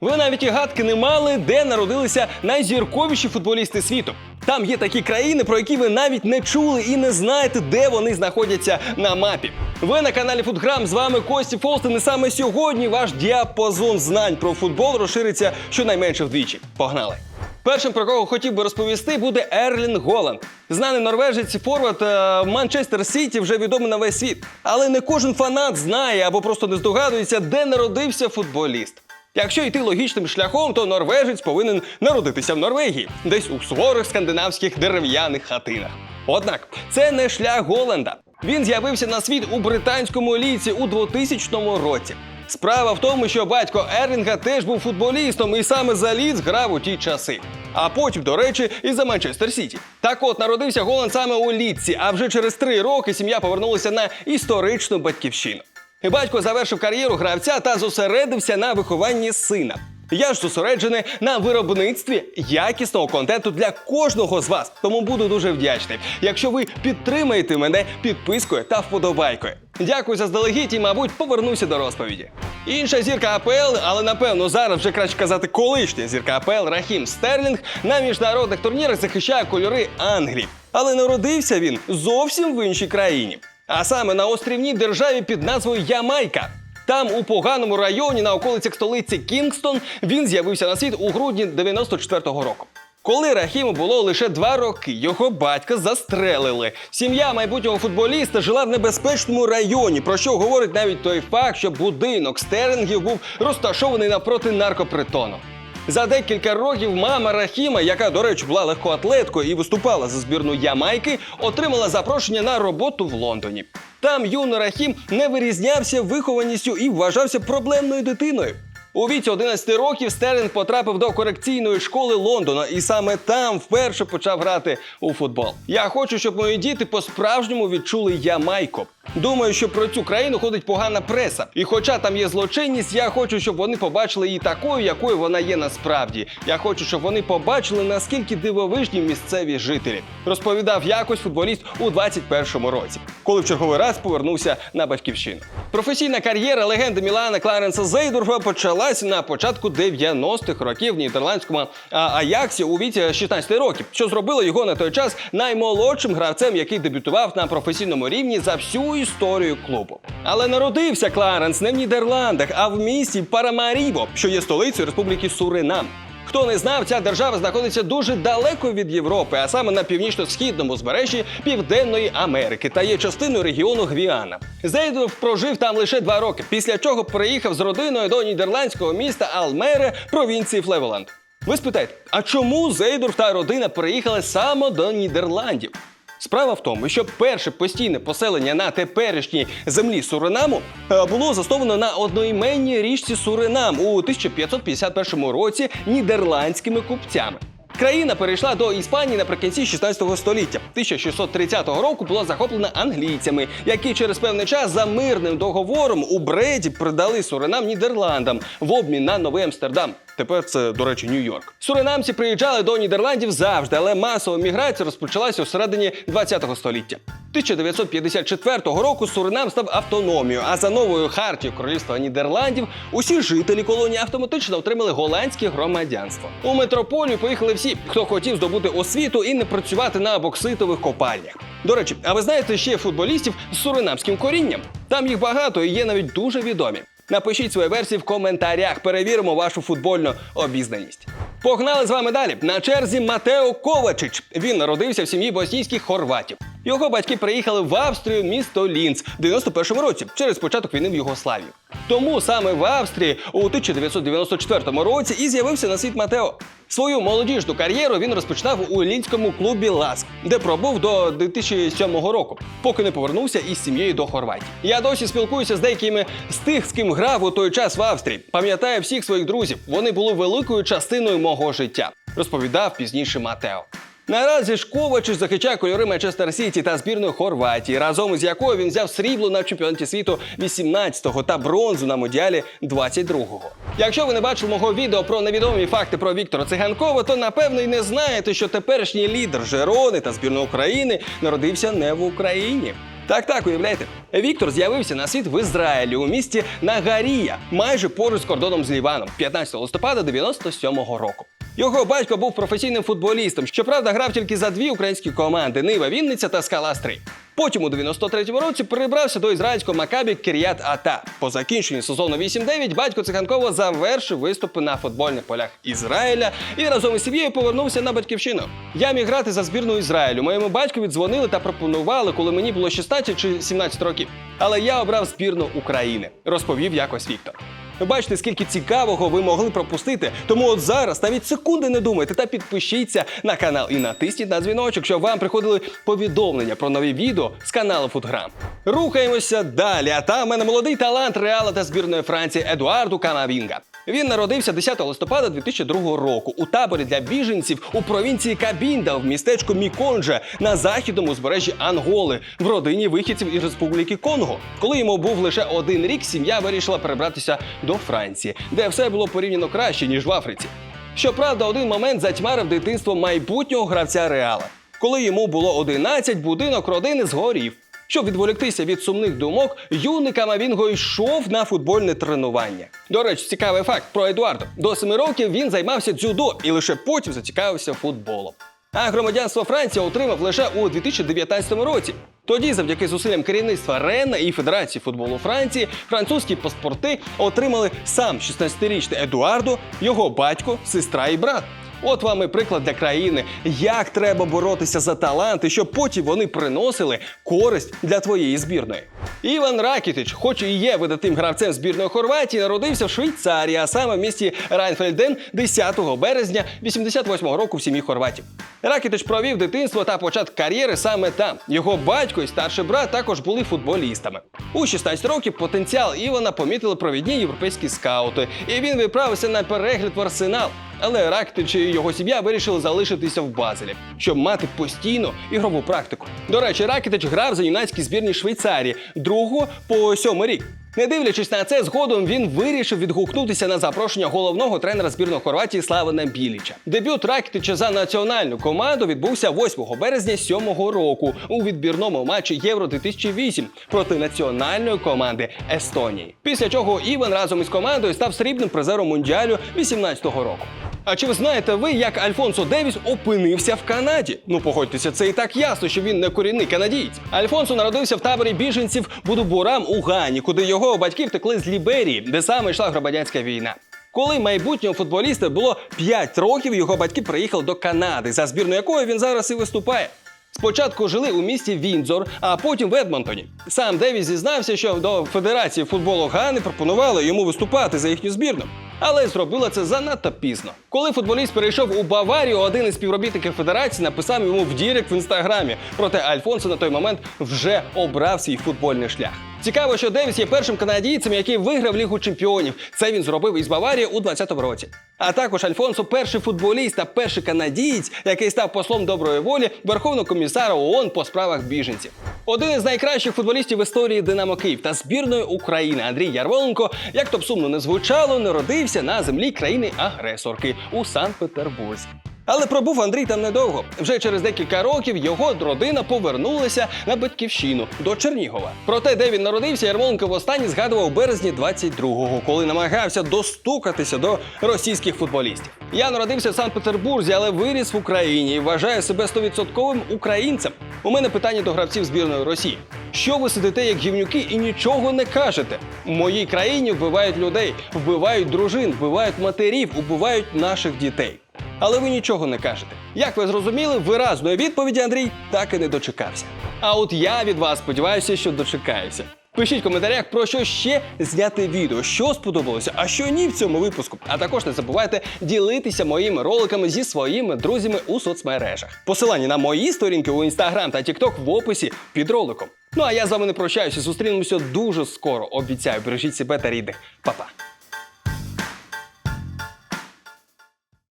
Ви навіть і гадки не мали, де народилися найзірковіші футболісти світу. Там є такі країни, про які ви навіть не чули і не знаєте, де вони знаходяться на мапі. Ви на каналі Футграм з вами Кості Фолстен. І саме сьогодні ваш діапазон знань про футбол розшириться щонайменше вдвічі. Погнали! Першим про кого хотів би розповісти буде Ерлін Голланд. Знаний норвежець форвард е, Манчестер Сіті вже відомий на весь світ. Але не кожен фанат знає або просто не здогадується, де народився футболіст. Якщо йти логічним шляхом, то норвежець повинен народитися в Норвегії, десь у суворих скандинавських дерев'яних хатинах. Однак це не шлях Голланда. Він з'явився на світ у британському ліці у 2000 році. Справа в тому, що батько Ерлінга теж був футболістом і саме за Ліц грав у ті часи. А потім, до речі, і за Манчестер Сіті. Так от народився Голланд саме у Ліці, а вже через три роки сім'я повернулася на історичну батьківщину. Батько завершив кар'єру гравця та зосередився на вихованні сина. Я ж зосереджений на виробництві якісного контенту для кожного з вас. Тому буду дуже вдячний, якщо ви підтримаєте мене підпискою та вподобайкою. Дякую заздалегідь і, мабуть, повернуся до розповіді. Інша зірка АПЛ, але напевно зараз вже краще казати колишня зірка АПЛ Рахім Стерлінг на міжнародних турнірах захищає кольори Англії. Але народився він зовсім в іншій країні. А саме на острівній державі під назвою Ямайка. Там, у поганому районі на околицях столиці Кінгстон, він з'явився на світ у грудні 94-го року. Коли Рахіму було лише два роки, його батька застрелили. Сім'я майбутнього футболіста жила в небезпечному районі, про що говорить навіть той факт, що будинок стерлінгів був розташований напроти наркопритону. За декілька років мама Рахіма, яка, до речі, була легкоатлеткою і виступала за збірну Ямайки, отримала запрошення на роботу в Лондоні. Там юний Рахім не вирізнявся вихованістю і вважався проблемною дитиною. У віці 11 років Стерлінг потрапив до корекційної школи Лондона, і саме там вперше почав грати у футбол. Я хочу, щоб мої діти по-справжньому відчули Ямайку. Думаю, що про цю країну ходить погана преса. І хоча там є злочинність, я хочу, щоб вони побачили її такою, якою вона є насправді. Я хочу, щоб вони побачили, наскільки дивовижні місцеві жителі. Розповідав якось футболіст у 21-му році, коли в черговий раз повернувся на батьківщину. Професійна кар'єра легенди Мілана Кларенса Зейдорфа почалась на початку 90-х років в нідерландському Аяксі у віці 16 років, що зробило його на той час наймолодшим гравцем, який дебютував на професійному рівні за всю історію клубу. Але народився Кларенс не в Нідерландах, а в місті Парамарібо, що є столицею Республіки Суринам. Хто не знав, ця держава знаходиться дуже далеко від Європи, а саме на північно-східному збережжі Південної Америки та є частиною регіону Гвіана. Зейдов прожив там лише два роки, після чого приїхав з родиною до нідерландського міста Алмере провінції Флеволанд. Ви спитаєте, а чому Зейдорф та родина переїхали саме до Нідерландів? Справа в тому, що перше постійне поселення на теперішній землі Суринаму е, було засновано на одноіменній річці Суринам у 1551 році нідерландськими купцями. Країна перейшла до Іспанії наприкінці 16 століття. 1630 року була захоплена англійцями, які через певний час за мирним договором у Бреді придали Суринам Нідерландам в обмін на Новий Амстердам. Тепер це, до речі, Нью-Йорк. Суринамці приїжджали до Нідерландів завжди, але масова міграція розпочалася у середині 20 століття. 1954 року Суринам став автономією, а за новою хартією Королівства Нідерландів усі жителі колонії автоматично отримали голландське громадянство. У метрополію поїхали всі, хто хотів здобути освіту і не працювати на бокситових копальнях. До речі, а ви знаєте ще футболістів з суринамським корінням? Там їх багато і є навіть дуже відомі. Напишіть свої версії в коментарях, перевіримо вашу футбольну обізнаність. Погнали з вами далі. На черзі Матео Ковачич. Він народився в сім'ї боснійських хорватів. Його батьки приїхали в Австрію, місто Лінц в 91-му році через початок війни в Югославії. Тому саме в Австрії у 1994 році і з'явився на світ Матео. Свою молодіжну кар'єру він розпочинав у лінському клубі Ласк, де пробув до 2007 року, поки не повернувся із сім'єю до Хорватії. Я досі спілкуюся з деякими з тих, з ким грав у той час в Австрії. Пам'ятаю всіх своїх друзів. Вони були великою частиною мого життя. Розповідав пізніше Матео. Наразі ж захищає кольори Манчестер Сіті та збірної Хорватії, разом із якою він взяв срібло на чемпіонаті світу 18-го та бронзу на модіалі 22-го. Якщо ви не бачили мого відео про невідомі факти про Віктора Циганкова, то напевно й не знаєте, що теперішній лідер Жерони та збірної України народився не в Україні. Так, так, уявляєте. Віктор з'явився на світ в Ізраїлі у місті Нагарія, майже поруч з кордоном з Ліваном, 15 листопада 97-го року. Його батько був професійним футболістом. Щоправда, грав тільки за дві українські команди Нива Вінниця та Скала Стрий. Потім у 93-му році перебрався до ізраїльського Макабі Кір'ят Ата. По закінченні сезону 8-9 батько Циганкова завершив виступи на футбольних полях Ізраїля і разом із сім'єю повернувся на батьківщину. Я міг грати за збірну Ізраїлю. Моєму батькові дзвонили та пропонували, коли мені було 16 чи 17 років. Але я обрав збірну України, розповів якось Віктор. Бачите, скільки цікавого ви могли пропустити. Тому от зараз навіть секунди не думайте та підпишіться на канал і натисніть на дзвіночок, щоб вам приходили повідомлення про нові відео з каналу Футграм. Рухаємося далі. А там в мене молодий талант реала та збірної Франції Едуарду Камавінга. Він народився 10 листопада 2002 року у таборі для біженців у провінції Кабінда в містечку Міконже на західному узбережжі Анголи в родині вихідців із Республіки Конго. Коли йому був лише один рік, сім'я вирішила перебратися до Франції, де все було порівняно краще ніж в Африці. Щоправда, один момент затьмарив дитинство майбутнього гравця Реала. Коли йому було 11, будинок родини згорів. Щоб відволіктися від сумних думок, юний Камавінго йшов на футбольне тренування. До речі, цікавий факт про Едуардо. До 7 років він займався дзюдо і лише потім зацікавився футболом. А громадянство Франції отримав лише у 2019 році. Тоді, завдяки зусиллям керівництва Рена і Федерації футболу Франції, французькі паспорти отримали сам 16-річний Едуардо, його батько, сестра і брат. От вам і приклад для країни, як треба боротися за таланти, щоб потім вони приносили користь для твоєї збірної. Іван Ракітич, хоч і є видатним гравцем збірної Хорватії, народився в Швейцарії, а саме в місті Райнфельден 10 березня 88-го року в сім'ї хорватів. Ракітич провів дитинство та початок кар'єри саме там. Його батько і старший брат також були футболістами. У 16 років потенціал Івана помітили провідні європейські скаути, і він відправився на перегляд в арсенал. Але Ракітич і його сім'я вирішили залишитися в Базелі, щоб мати постійну ігрову практику. До речі, Ракітич грав за юнацькій збірні Швейцарії другого по сьомий рік. Не дивлячись на це, згодом він вирішив відгукнутися на запрошення головного тренера збірної Хорватії Славена Біліча. Дебют Ракітича за національну команду відбувся 8 березня 7-го року у відбірному матчі Євро 2008 проти національної команди Естонії. Після чого Іван разом із командою став срібним призером мундіалю 18-го року. А чи ви знаєте ви, як Альфонсо Девіс опинився в Канаді? Ну погодьтеся, це і так ясно, що він не корінний канадієць. Альфонсо народився в таборі біженців Будубурам у Гані, куди його батьки втекли з Ліберії, де саме йшла громадянська війна. Коли майбутнього футболіста було 5 років, його батьки приїхали до Канади, за збірну якої він зараз і виступає. Спочатку жили у місті Віндзор, а потім в Едмонтоні. Сам Девіс зізнався, що до Федерації футболу Гани пропонували йому виступати за їхню збірну. Але зробила це занадто пізно. Коли футболіст перейшов у Баварію, один із співробітників федерації написав йому в Дірект в інстаграмі. Проте Альфонсо на той момент вже обрав свій футбольний шлях. Цікаво, що Девіс є першим канадійцем, який виграв Лігу чемпіонів. Це він зробив із Баварії у 20-му році. А також Альфонсо перший футболіст та перший канадієць, який став послом доброї волі Верховного комісара ООН по справах біженців. Один із найкращих футболістів в історії Динамо Київ та збірної України Андрій Ярмоленко, як то б сумно не звучало, народився на землі країни-агресорки у Санкт-Петербурзі. Але пробув Андрій там недовго. Вже через декілька років його родина повернулася на батьківщину до Чернігова. Проте, де він народився, Ярмоленко востаннє згадував у березні 22-го, коли намагався достукатися до російських футболістів. Я народився в Санкт-Петербурзі, але виріс в Україні і вважаю себе 100% українцем. У мене питання до гравців збірної Росії. Що ви сидите як гівнюки і нічого не кажете? У моїй країні вбивають людей, вбивають дружин, вбивають матерів, убивають наших дітей. Але ви нічого не кажете. Як ви зрозуміли, виразної відповіді Андрій так і не дочекався. А от я від вас сподіваюся, що дочекаюся. Пишіть в коментарях про що ще зняти відео, що сподобалося, а що ні в цьому випуску. А також не забувайте ділитися моїми роликами зі своїми друзями у соцмережах. Посилання на мої сторінки у інстаграм та тікток в описі під роликом. Ну а я з вами не прощаюся. Зустрінемося дуже скоро. Обіцяю, бережіть себе та рідних. Па-па.